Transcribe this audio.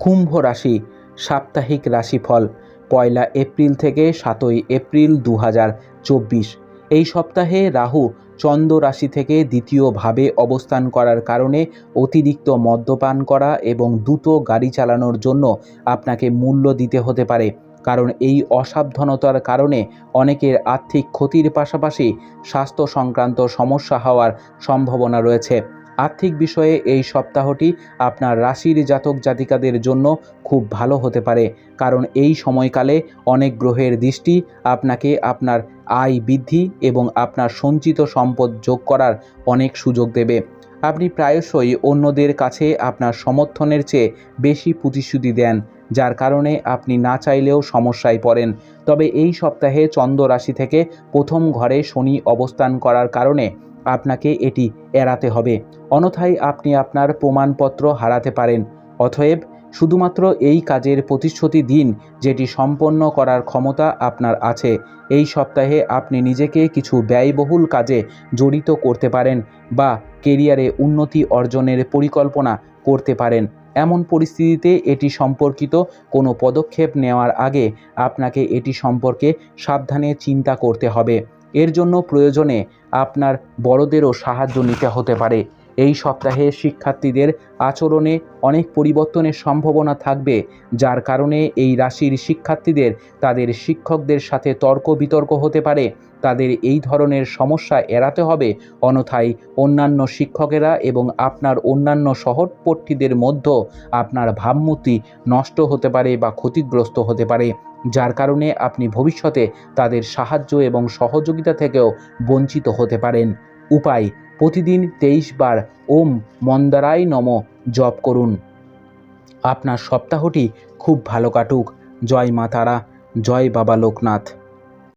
কুম্ভ রাশি, সাপ্তাহিক রাশিফল, পয়লা এপ্রিল থেকে সাতই এপ্রিল দু হাজার চব্বিশ। এই সপ্তাহে রাহু চন্দ্র রাশি থেকে দ্বিতীয়ভাবে অবস্থান করার কারণে অতিরিক্ত মদ্যপান করা এবং দ্রুত গাড়ি চালানোর জন্য আপনাকে মূল্য দিতে হতে পারে। কারণ এই অসাবধানতার কারণে অনেকের আর্থিক ক্ষতির পাশাপাশি স্বাস্থ্য সংক্রান্ত সমস্যা হওয়ার সম্ভাবনা রয়েছে। আর্থিক বিষয়ে এই সপ্তাহটি আপনার রাশির জাতক জাতিকাদের জন্য খুব ভালো হতে পারে। কারণ এই সময়কালে অনেক গ্রহের দৃষ্টি আপনাকে আপনার আয় বৃদ্ধি এবং আপনার সঞ্চিত সম্পদ যোগ করার অনেক সুযোগ দেবে। আপনি প্রায়শই অন্যদের কাছে আপনার সমর্থনের চেয়ে বেশি প্রতিশ্রুতি দেন, যার কারণে আপনি না চাইলেও সমস্যায় পড়েন। তবে এই সপ্তাহে চন্দ্র রাশি থেকে প্রথম ঘরে শনি অবস্থান করার কারণে আপনাকে এটি এড়াতে হবে। অন্যথায় আপনি আপনার প্রমাণপত্র হারাতে পারেন। অতএব, শুধুমাত্র এই কাজের প্রতিশ্রুতি দিন যেটি সম্পন্ন করার ক্ষমতা আপনার আছে। এই সপ্তাহে আপনি নিজেকে কিছু ব্যয়বহুল কাজে জড়িত করতে পারেন বা কেরিয়ারে উন্নতি অর্জনের পরিকল্পনা করতে পারেন। এমন পরিস্থিতিতে এটি সম্পর্কিত কোনো পদক্ষেপ নেওয়ার আগে আপনাকে এটি সম্পর্কে সাবধানে চিন্তা করতে হবে। এর জন্য প্রয়োজনে আপনার বড়দেরও সাহায্য নিতে হতে পারে। এই সপ্তাহে শিক্ষার্থীদের আচরণে অনেক পরিবর্তনের সম্ভাবনা থাকবে, যার কারণে এই রাশির শিক্ষার্থীদের, তাদের শিক্ষকদের সাথে তর্ক বিতর্ক হতে পারে, তাদের এই ধরনের সমস্যা এড়াতে হবে। অন্যথায় অন্যান্য শিক্ষকেরা এবং আপনার অন্যান্য সহপাঠীদের মধ্যে আপনার ভাবমূর্তি নষ্ট হতে পারে বা ক্ষতিগ্রস্ত হতে পারে। যার কারণে আপনি ভবিষ্যতে তাদের সাহায্য এবং সহযোগিতা থেকেও বঞ্চিত হতে পারেন। উপায়, প্রতিদিন তেইশ বার ওম মন্দারায় নম জপ করুন। আপনার সপ্তাহটি খুব ভালো কাটুক। জয় মা তারা জয় বাবা লোকনাথ।